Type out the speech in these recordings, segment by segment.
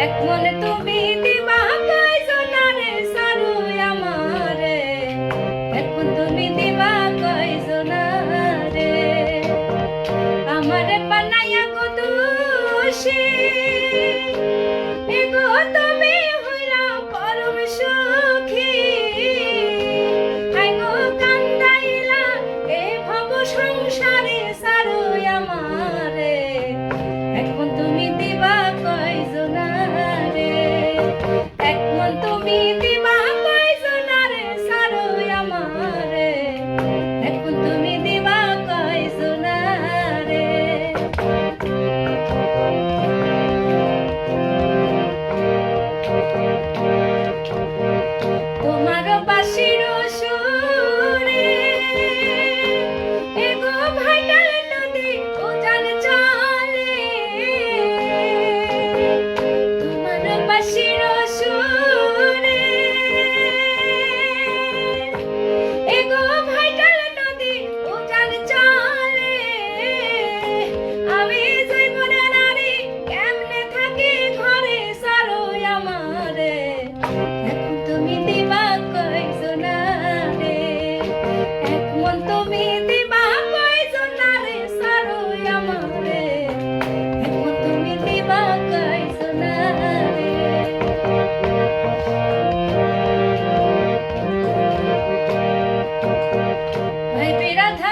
এক মনে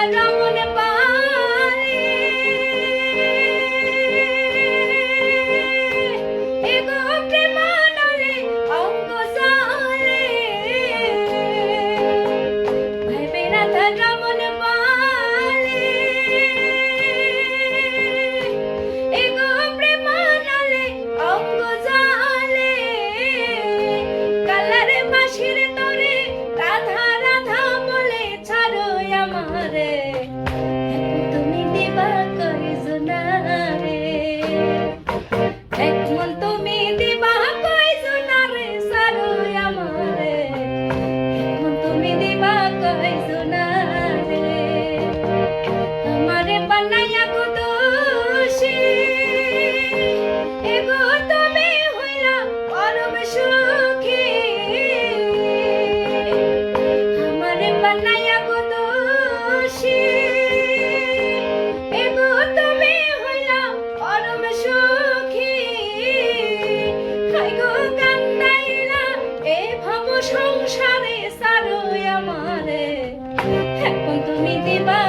I know. রে। তুমি দিবা কই জোনা রে। এক মন তুমি mi timón.